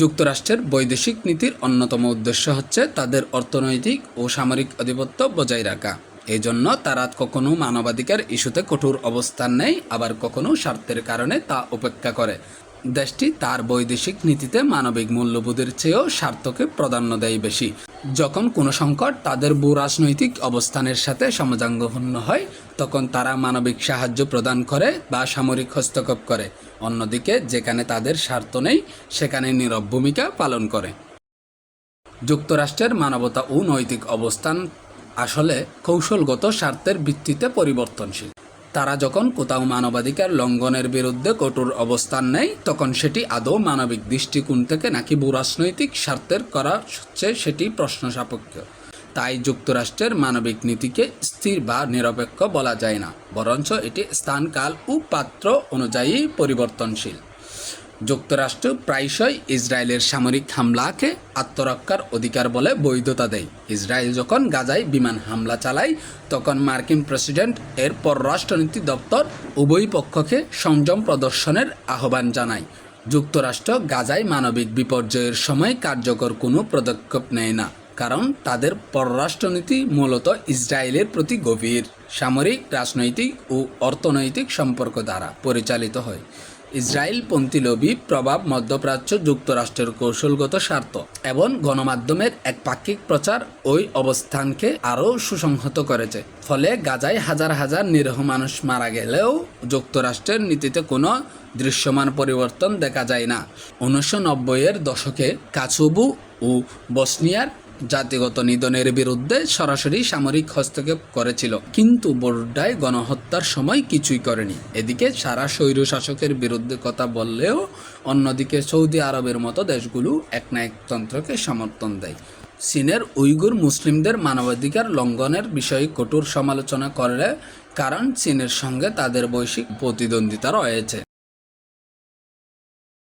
যুক্তরাষ্ট্রের বৈদেশিক নীতির অন্যতম উদ্দেশ্য হচ্ছে তাদের অর্থনৈতিক ও সামরিক আধিপত্য বজায় রাখা। এই জন্য তারা কখনো মানবাধিকার ইস্যুতে কঠোর অবস্থান নেয়, আবার কখনো স্বার্থের কারণে তা উপেক্ষা করে। দেশটি তার বৈদেশিক নীতিতে মানবিক মূল্যবোধের চেয়েও স্বার্থকে প্রাধান্য দেয় বেশি। যখন কোনো সংকট তাদের ভূ রাজনৈতিক অবস্থানের সাথে সমাজাঙ্গপূর্ণ হয়, তখন তারা মানবিক সাহায্য প্রদান করে বা সামরিক হস্তক্ষেপ করে। অন্যদিকে, যেখানে তাদের স্বার্থ নেই, সেখানে নীরব ভূমিকা পালন করে। যুক্তরাষ্ট্রের মানবতা ও নৈতিক অবস্থান আসলে কৌশলগত স্বার্থের ভিত্তিতে পরিবর্তনশীল। তারা যখন কোথাও মানবাধিকার লঙ্ঘনের বিরুদ্ধে কঠোর অবস্থান নেয়, তখন সেটি আদৌ মানবিক দৃষ্টিকোণ থেকে নাকি ভূরাজনৈতিক স্বার্থের করা হচ্ছে সেটি প্রশ্ন সাপেক্ষ তাই যুক্তরাষ্ট্রের মানবিক নীতিকে স্থির বা নিরপেক্ষ বলা যায় না, বরঞ্চ এটি স্থান কাল ও পাত্র অনুযায়ী পরিবর্তনশীল। যুক্তরাষ্ট্র প্রায়শই ইসরায়েলের সামরিক হামলাকে আত্মরক্ষার অধিকার বলে বৈধতা দেয়। ইসরায়েল যখন গাজায় বিমান হামলা চালায়, তখন মার্কিন প্রেসিডেন্ট এর পররাষ্ট্রনীতি দপ্তর উভয় পক্ষকে সংযম প্রদর্শনের আহ্বান জানায়। যুক্তরাষ্ট্র গাজায় মানবিক বিপর্যয়ের সময় কার্যকর কোনো পদক্ষেপ নেয় না, কারণ তাদের পররাষ্ট্রনীতি মূলত ইসরায়েলের প্রতি গভীর সামরিক, রাজনৈতিক ও অর্থনৈতিক সম্পর্ক দ্বারা পরিচালিত হয়। ইসরায়েলপন্থী লবি প্রভাব মধ্যপ্রাচ্য যুক্তরাষ্ট্রের কৌশলগত স্বার্থ এবং গণমাধ্যমের এক পাক্ষিক প্রচার ওই অবস্থানকে আরও সুসংহত করেছে। ফলে গাজায় হাজার হাজার নিরহ মানুষ মারা গেলেও যুক্তরাষ্ট্রের নীতিতে কোনো দৃশ্যমান পরিবর্তন দেখা যায় না। উনিশশো নব্বইয়ের দশকে কাছুবু ও বসনিয়ার জাতিগত নিধনের বিরুদ্ধে সরাসরি সামরিক হস্তক্ষেপ করেছিল। কিন্তু বোর্ডায় গণহত্যার সময় কিছুই করেনি। এদিকে সারা স্বৈর শাসকের বিরুদ্ধে কথা বললেও অন্যদিকে সৌদি আরবের মতো দেশগুলো একনায়কতন্ত্রকে সমর্থন দেয়। চীনের উইগুর মুসলিমদের মানবাধিকার লঙ্ঘনের বিষয়ে কঠোর সমালোচনা করলে কারণ চীনের সঙ্গে তাদের বৈশ্বিক প্রতিদ্বন্দ্বিতা রয়েছে।